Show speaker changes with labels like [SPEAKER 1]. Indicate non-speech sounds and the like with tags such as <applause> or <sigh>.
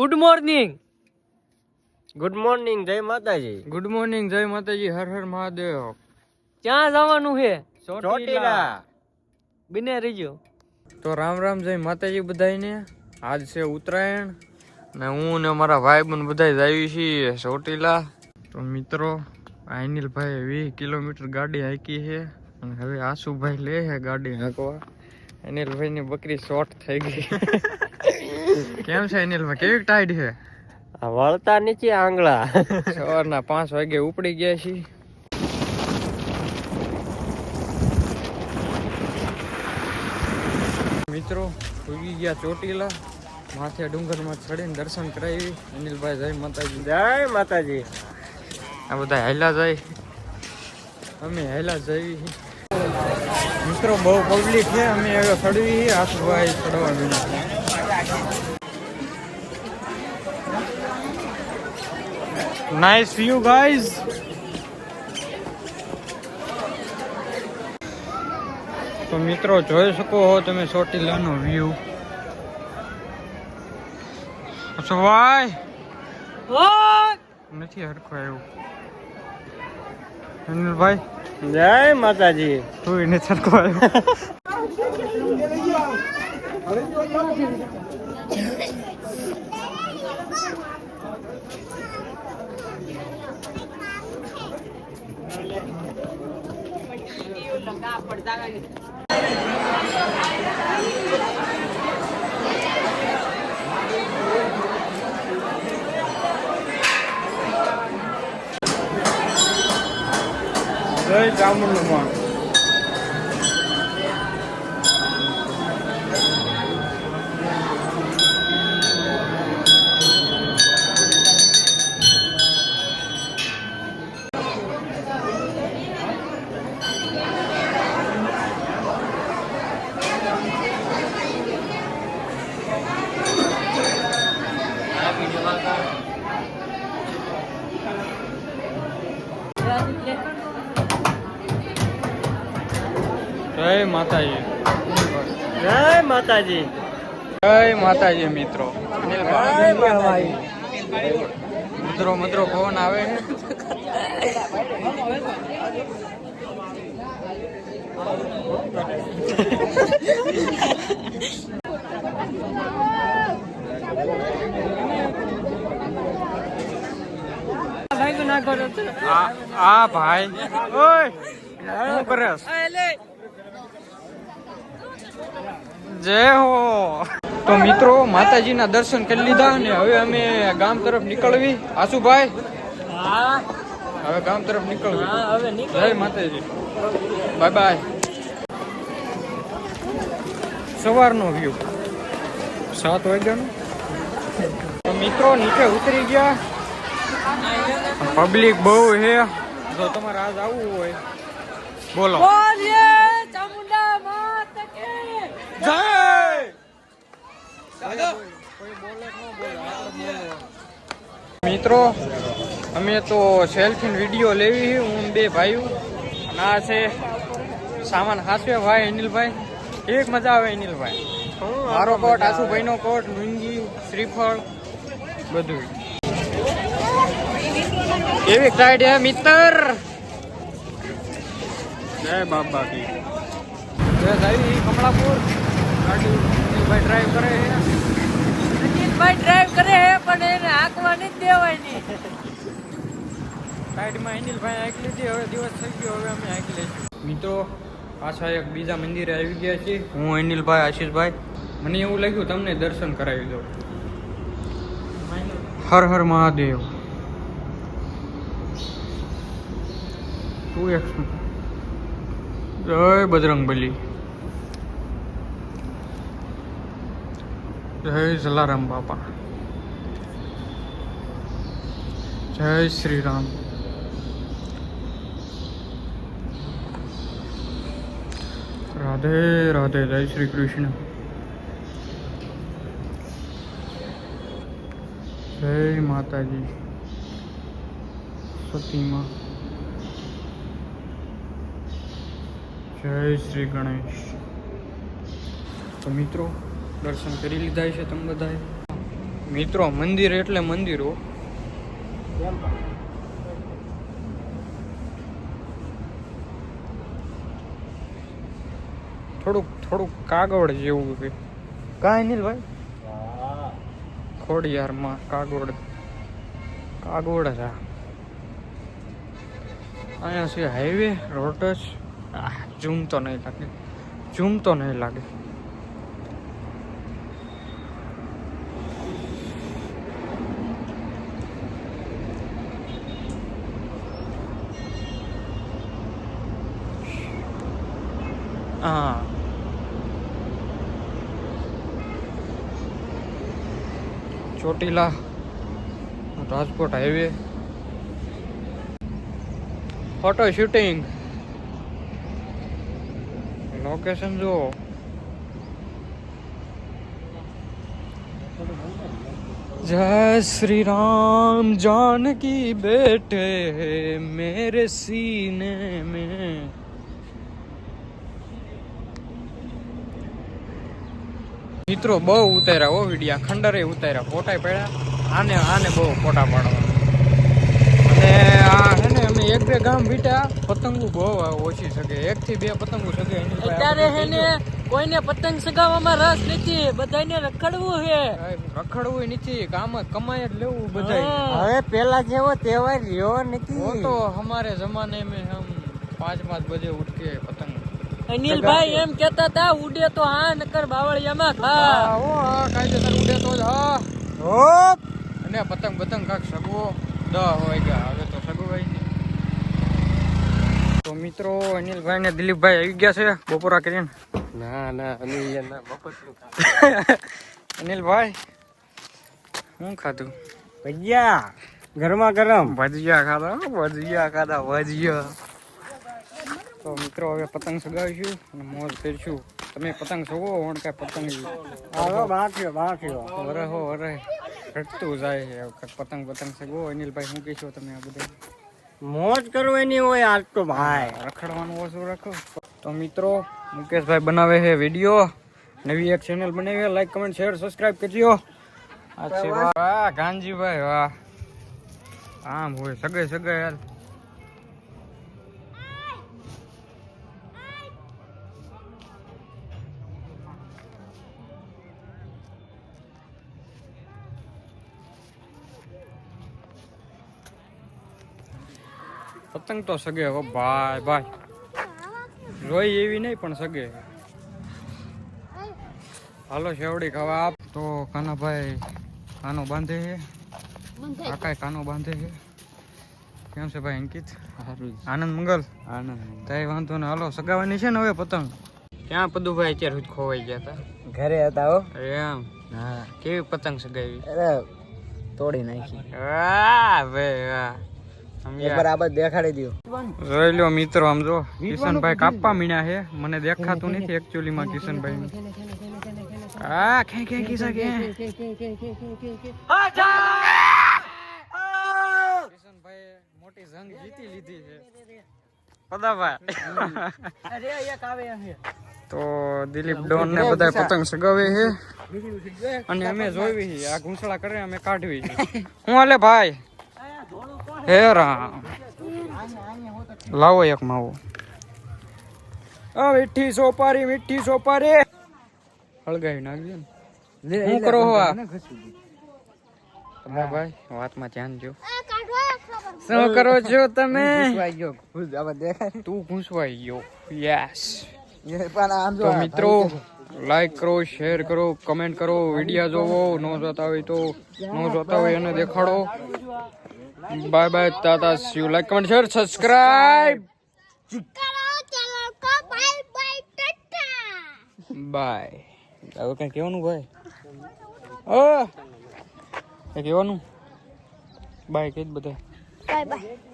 [SPEAKER 1] Good morning
[SPEAKER 2] good morning જય માતાજી.
[SPEAKER 3] Good morning જય માતાજી હર હર મહાદેવ.
[SPEAKER 1] ક્યાં જવાનું છે?
[SPEAKER 2] ચોટીલા.
[SPEAKER 1] બિને રહીજો.
[SPEAKER 3] તો રામ રામ જય માતાજી બધાને આજ છે ઉત્તરાયણ ને હું ને મારા ભાઈ બન બધા જ આવી છીએ ચોટીલા. તો મિત્રો અનિલભાઈ વીસ કિલોમીટર ગાડી હાંકી છે અને હવે આશુભાઈ લે છે ગાડી હાંકવા. અનિલભાઈની બકરી શોર્ટ થઈ ગઈ. કેમ છે અનિલભાઈ કેવી ટાઈટ છે?
[SPEAKER 2] આ વળતા નીચે આંગળા.
[SPEAKER 3] સવારના પાંચ વાગે ઉપડી ગયા છીએ. મિત્રો ઉગી ગયા ચોટીલા. માથે ડુંગરમાં ચડીને દર્શન કરાવી. અનિલભાઈ જય માતાજી.
[SPEAKER 2] જય માતાજી.
[SPEAKER 3] આ બધા હેલા જાય. અમે હેલા જઈ મિત્રો બહુ પબ્લિક છે. અમે હવે ચડવી આશુભાઈ ચડવા વિના નાઇસ view, ગાઈઝ તો મિત્રો જોઈ શકો હો તમે ચોટીલાનો વ્યૂ ભાઈ નથી હરખો આવ્યું. અનિલભાઈ?
[SPEAKER 2] જય માતાજી.
[SPEAKER 3] તું એને સરખો આવ્યો. <laughs> જય ચામુંડમાં જય માતાજી.
[SPEAKER 2] જય માતાજી.
[SPEAKER 3] જય માતાજી મિત્રો. મિત્રો મિત્રો ફોન આવે આ ભાઈ ઓય! શું કરસ જય હો. તો મિત્રો માતાજીના દર્શન કરી લીધા ને હવે અમે ગામ તરફ નીકળવી. આશુભાઈ?
[SPEAKER 1] હા.
[SPEAKER 3] હવે ગામ તરફ નીકળવી.
[SPEAKER 1] હા
[SPEAKER 3] જય માતાજી. Bye bye. સવારનો વ્યૂ સાત વાગ્યાનો. તો મિત્રો નીચે ઉતરી ગયા. પબ્લિક બહુ છે. જો તમારે આજ આવવું હોય બોલો. મિત્રો અમે તો સેલ્ફી વીડિયો લેવી હું બે ભાઈઓ. અને આ છે સામાન હાથે ભાઈ અનિલભાઈ. એક મજા આવે અનિલભાઈ. મારો કોટ આશુભાઈ નો કોટ લુંગી શ્રીફળ બધું એવી સાઈડ હે મિત્ર જય બાબા કી. જય સાહેબ કમળાપુર. અનિલભાઈ ડ્રાઈવ કરે છે.
[SPEAKER 1] અનિલભાઈ ડ્રાઈવ કરે પણ એને હાંકવા નથી દેવાની
[SPEAKER 3] સાઈડમાં અનિલભાઈ હાંકી લીધી હવે દિવસ થઈ ગયો હવે અમે હાંકી લઈશું. મિત્રો પાછા એક બીજા મંદિરે આવી ગયા છીએ. હું અનિલભાઈ આશીષભાઈ. મને એવું લાગ્યું તમને દર્શન કરાવી દઉં. હર હર મહાદેવ. ટુ એક્સ જય બજરંગ જય જલારામ બાપા. જય શ્રી રામ રાધે રાધે, જય શ્રી કૃષ્ણ. જય માતાજી. સતીમાં. જય શ્રી ગણેશ. તો મિત્રો દર્શન કરી લીધા છે તમે બધાએ. મિત્રો, મંદિર એટલે મંદિરો થોડુંક થોડુંક કાગળ જેવું કે કાંઈ નહીં ભાઈ. ખોડિયારમાં કાગોડ કાગોડ છે. અહીંયા છે હાઈવે રોડ જ. ઝૂમ તો નહીં લાગે. ઝૂમ તો નહીં લાગે. હા Chotila Rajkot highway photo shooting location જુઓ जय श्री राम जानकी बेटे मेरे सीने में મિત્રો બહુ ઉતાર્યા હો વિડીયા. ખંડરે ઉતાર્યા. ફોટા પડ્યા. આને આને બહુ ફોટા પાડવા અને આ હે ને અમે એક બે ગામ વીટા પતંગો બહુ ઓછી શકે એક થી બે પતંગો શકે
[SPEAKER 1] અત્યારે હે ને કોઈને પતંગ સગાવવામાં રસ નથી. બધાને રખડવું છે
[SPEAKER 3] રખડવું નથી. કામ કમાય જ લેવું
[SPEAKER 1] બધા
[SPEAKER 2] હવે પેલા જેવો તહેવાર રહ્યો નથી.
[SPEAKER 3] તો અમારે જમાને મેં હમ પાંચ પાંચ બજે ઉઠ કે પતંગ
[SPEAKER 1] અનિલભાઈ એમ કેતા હતા ઉડે તો હા નકર બાવળિયામાં ખા
[SPEAKER 3] હા, હો, હા, કાયદેસર ઉડે તો જ હા.
[SPEAKER 2] હોપ.
[SPEAKER 3] અને પતંગ પતંગ કાક સગવો દ હોય ગયા હવે તો સગવાય નહીં તો મિત્રો અનિલભાઈ ને દિલીપભાઈ આવી ગયા છે બપોરા કરીને.
[SPEAKER 2] ના ના અનિલ ના બપોર <laughs>
[SPEAKER 3] અનિલભાઈ શું ખાધું?
[SPEAKER 2] ભજીયા ગરમા ગરમ.
[SPEAKER 3] ભજીયા ખાધા હો, ભજીયા ખાધા ભજીયા. તો મિત્રો હવે પતંગ સગાવીશું અને મોજ ફેરશું તમે પતંગ સગો હું કાંઈ પતંગ
[SPEAKER 2] આવો બાંધ્યો બાંધ્યો
[SPEAKER 3] વરે હો વરે ઘટતું જાય છે વખત પતંગ પતંગ સગો અનિલભાઈ શું કહેશો તમે આ બધા?
[SPEAKER 2] મોજ કરવાની હોય આજ તો ભાઈ.
[SPEAKER 3] રખડવાનું ઓછું રાખો. તો મિત્રો મુકેશભાઈ બનાવે છે વીડિયો નવી એક ચેનલ બનાવી લાઈક કમેન્ટ શેર સબસ્ક્રાઇબ કરજો. આ છે વાહ ગાંજીભાઈ વાહ. આમ હોય સગે સગે યાર પતંગ તો સગે હો ભાઈ ભાઈ. રોઈ એવી નહીં પણ સગે. હાલો શેવડી ખાવા આપ તો કાનાભાઈ કાનો બાંધે છે? કાકા કાનો બાંધે છે? કેમ છે ભાઈ અંકિત? આનંદ મંગલ?
[SPEAKER 2] આનંદ
[SPEAKER 3] કઈ વાંધો ને હાલો સગાવાની છે ને હવે પતંગ? ક્યાં પદુભાઈ અત્યારે સુધી ખોવાઈ ગયા હતા
[SPEAKER 2] ઘરે હતા હો.
[SPEAKER 3] એમ?
[SPEAKER 2] હા.
[SPEAKER 3] કેવી પતંગ સગાવી
[SPEAKER 2] અરે તોડી નાખી.
[SPEAKER 3] વાહ ભાઈ વાહ.
[SPEAKER 2] દેખાડી દો
[SPEAKER 3] જોઈ લો મિત્રો આમ જો કિશનભાઈ કાપવા મીણ્યા છે મને દેખાતું નથી એકચ્યુઅલી માં કિશનભાઈ કિસા કે કિશનભાઈ મોટી જંગ જીતી લીધી છે પદાભાઈ
[SPEAKER 1] અરે એક આવે છે
[SPEAKER 3] તો દિલીપ ડોન ને બધા પતંગ સગાવે છે અને અમે જોયું છે આ ઘૂંસળા કરે અમે કાઢવી છે હું હાલે ભાઈ હે રામ લાવો એક માવો. આ મીઠી સોપારી મીઠી સોપારી. હળગાવી નાખજો ને. શું કરો છો તમે ભાઈ વાતમાં ધ્યાન જો શું કરો છો તમે? તું ઘૂંસવાઈ ગયો. યસ. તો મિત્રો લાઈક કરો શેર કરો કમેન્ટ કરો વીડિયો જોવો ન જોતા હોય તો ન જોતા હોય એને દેખાડો. Bye bye Tata see you like comment share subscribe bye હવે કઈ કહેવાનું ભાઈ? ઓ! કહેવાનું? બાય કે બધા.
[SPEAKER 4] Bye bye